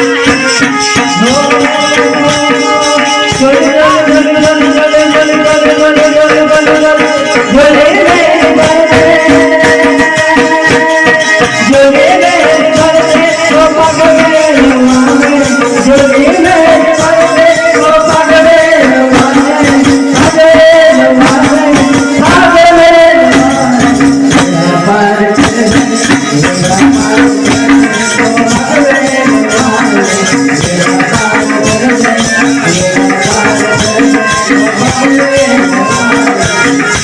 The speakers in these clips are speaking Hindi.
Yeah.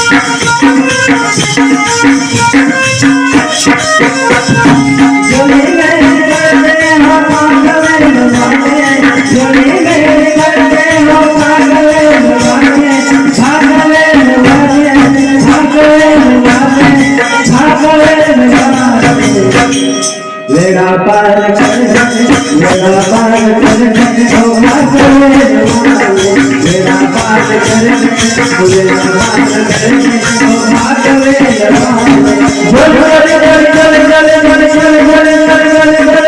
Thank you. पार कर मेरा पार कर धोखा कर मेरा पार कर मेरा पार कर धोखा कर बोल बोल बोल बोल बोल बोल बोल बोल बोल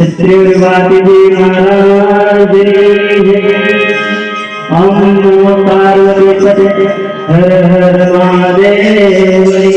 त्रिवादी जी महाराज हम पार्वती हर हर महादेव